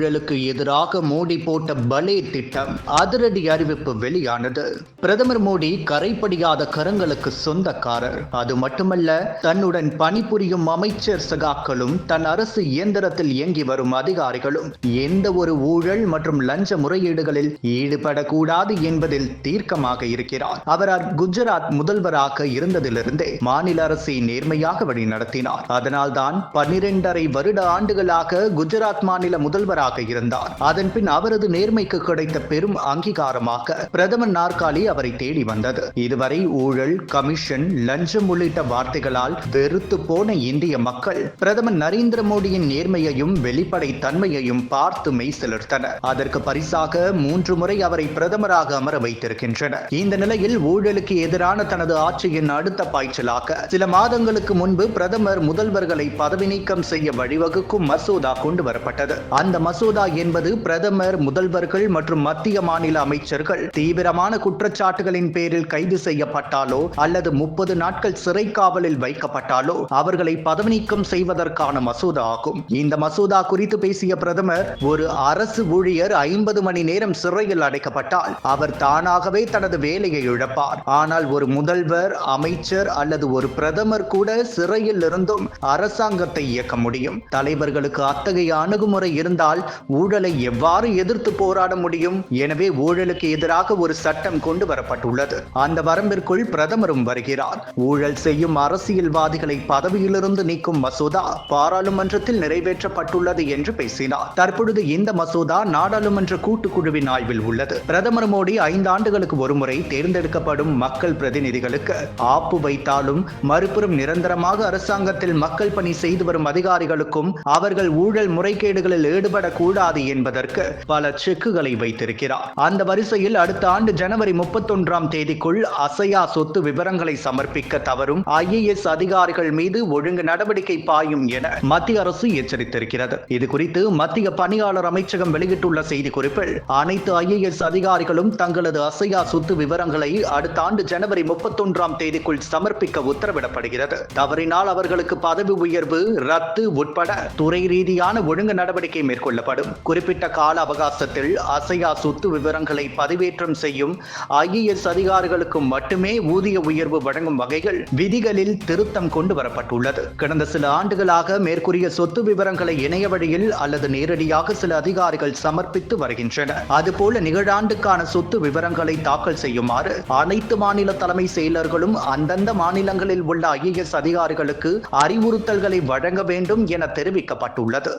ஊழலுக்கு எதிராக மோடி போட்ட பலே திட்டம் அதிரடி அறிவிப்பு வெளியானது. பிரதமர் மோடி கரைப்படியாத கரங்களுக்கு சொந்தக்காரர். அது மட்டுமல்ல தன்னுடன் பணிபுரியும் அமைச்சர் சகாக்களும் தன் அரசு இயந்திரத்தில் இயங்கி வரும் அதிகாரிகளும் எந்த ஒரு ஊழல் மற்றும் லஞ்ச முறையீடுகளில் ஈடுபடக்கூடாது என்பதில் தீர்க்கமாக இருக்கிறார். அவர் குஜராத் முதல்வராக இருந்ததிலிருந்தே மாநில அரசை நேர்மையாக வழி நடத்தினார் அதனால்தான் பன்னிரெண்டரை வருட ஆண்டுகளாக குஜராத் மாநில முதல்வராக இருந்தார். அதன் பின் அவரது நேர்மைக்கு கிடைத்த பெரும் அங்கீகாரமாக பிரதமர் நாற்காலி அவரை தேடி வந்தது. இதுவரை ஊழல் கமிஷன் லஞ்சம் உள்ளிட்ட வார்த்தைகளால் வெறுத்து போன இந்திய மக்கள் பிரதமர் நரேந்திர மோடியின் நேர்மையையும் வெளிப்படை தன்மையையும் பார்த்து மெய் செலுத்தனர் அதற்கு பரிசாக மூன்று முறை அவரை பிரதமராக அமர வைத்திருக்கின்றனர். இந்த நிலையில் ஊழலுக்கு எதிரான தனது ஆட்சியின் அடுத்த பாய்ச்சலாக சில மாதங்களுக்கு முன்பு பிரதமர் முதல்வர்களை பதவி நீக்கம் செய்ய வழிவகுக்கும் மசோதா கொண்டு வரப்பட்டது. அந்த மசோதா என்பது பிரதமர் முதல்வர்கள் மற்றும் மத்திய மாநில அமைச்சர்கள் தீவிரமான குற்றச்சாட்டுகளின் பேரில் கைது செய்யப்பட்டாலோ அல்லது முப்பது நாட்கள் சிறை காவலில் வைக்கப்பட்டாலோ அவர்களை பதவி நீக்கம் செய்வதற்கான மசோதா ஆகும். இந்த மசோதா குறித்து பேசிய பிரதமர் ஒரு அரசு ஊழியர் ஐம்பது மணி நேரம் சிறையில் அடைக்கப்பட்டால் அவர் தானாகவே தனது வேலையை இழப்பார். ஆனால் ஒரு முதல்வர் அமைச்சர் அல்லது ஒரு பிரதமர் கூட சிறையில் இருந்தும் அரசாங்கத்தை இயக்க முடியும். தலைவர்களுக்கு அத்தகைய அணுகுமுறை இருந்தால் ஊழலை எவ்வாறு எதிர்த்து போராட முடியும்? எனவே ஊழலுக்கு எதிராக ஒரு சட்டம் கொண்டு வரப்பட்டுள்ளது. அந்த வரம்பிற்குள் பிரதமரும் வருகிறார். ஊழல் செய்யும் அரசியல்வாதிகளை பதவியிலிருந்து நீக்கும் மசோதா பாராளுமன்றத்தில் நிறைவேற்றப்பட்டுள்ளது என்று பேசினார். தற்பொழுது இந்த மசோதா நாடாளுமன்ற கூட்டுக்குழுவின் ஆய்வில் உள்ளது. பிரதமர் மோடி ஐந்து ஆண்டுகளுக்கு ஒருமுறை தேர்ந்தெடுக்கப்படும் மக்கள் பிரதிநிதிகளுக்கு ஆப்பு வைத்தாலும் மறுபுறம் நிரந்தரமாக அரசாங்கத்தில் மக்கள் பணி செய்து வரும் அதிகாரிகளுக்கும் அவர்கள் ஊழல் முறைகேடுகளில் கூடாது என்பதற்கு பல செக்குகளை வைத்திருக்கிறார். அந்த வரிசையில் அடுத்த ஆண்டு ஜனவரி முப்பத்தொன்றாம் தேதிக்குள் அசையா சொத்து விவரங்களை சமர்ப்பிக்க தவறும் ஐஏஎஸ் அதிகாரிகள் மீது ஒழுங்கு நடவடிக்கை பாயும் என மத்திய அரசு எச்சரித்திருக்கிறது. இது குறித்து மத்திய பணியாளர் அமைச்சகம் வெளியிட்டுள்ள செய்தி குறிப்பில் அனைத்து ஐஏஎஸ் அதிகாரிகளும் தங்களது அசையா சொத்து விவரங்களை அடுத்த ஆண்டு ஜனவரி முப்பத்தொன்றாம் தேதிக்குள் சமர்ப்பிக்க உத்தரவிடப்படுகிறது. தவறினால் அவர்களுக்கு பதவி உயர்வு ரத்து உட்பட துறை ரீதியான ஒழுங்கு நடவடிக்கை மேற்கொள்ள கொள்ளப்படும். குறிப்பிட்ட கால அவகாசத்தில் அசையா சொத்து விவரங்களை பதிவேற்றம் செய்யும் ஐஏஎஸ் அதிகாரிகளுக்கு மட்டுமே ஊதிய உயர்வு வழங்கும் வகைகள் விதிகளில் திருத்தம் கொண்டு வரப்பட்டுள்ளது. கடந்த சில ஆண்டுகளாக மேற்கூறிய சொத்து விவரங்களை இணைய வழியில் அல்லது நேரடியாக சில அதிகாரிகள் சமர்ப்பித்து வருகின்றனர். அதுபோல நிகழாண்டுக்கான சொத்து விவரங்களை தாக்கல் செய்யுமாறு அனைத்து மாநில தலைமை செயலர்களும் அந்தந்த மாநிலங்களில் உள்ள ஐஏஎஸ் அதிகாரிகளுக்கு அறிவுறுத்தல்களை வழங்க வேண்டும் என தெரிவிக்கப்பட்டுள்ளது.